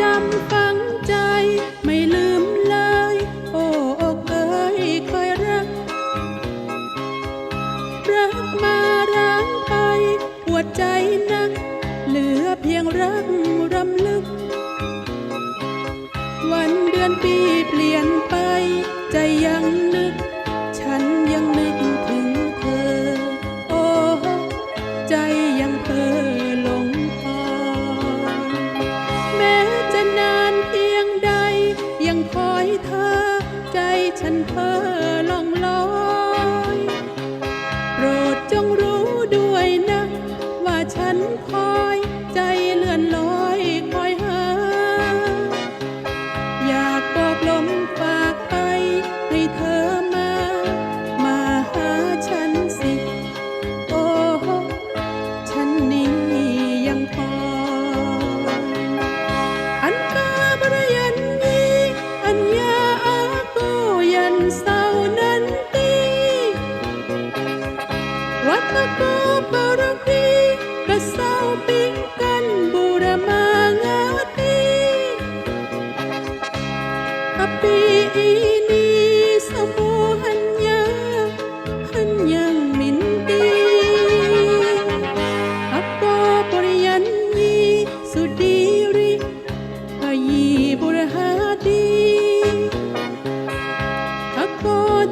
จำฝังใจ ไม่ลืมเลย โอ้อเคยเคยรัก รักมาร้างไปปวดใจนัก เหลือเพียงรักรำลึก วันเดือนปีเปลี่ยนไป ใจยังนึก ฉันยังนึก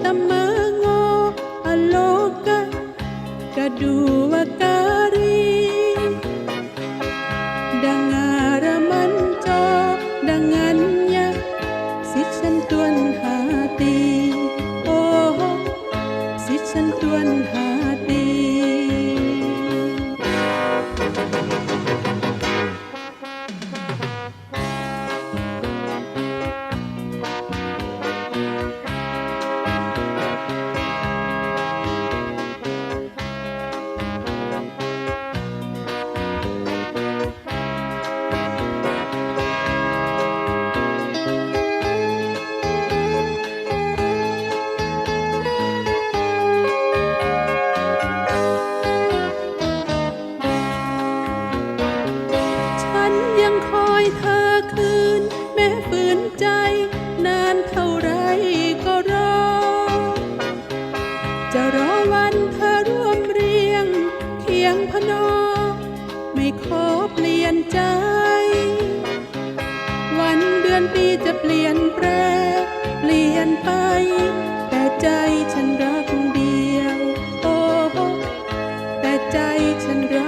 namago aloka kadua kari dangaramanto dengar. ไม่ขอเปลี่ยนใจ วันเดือนปีจะเปลี่ยนแปลเปลี่ยนไป แต่ใจฉันรักเดียว โอ้แต่ใจฉันรัก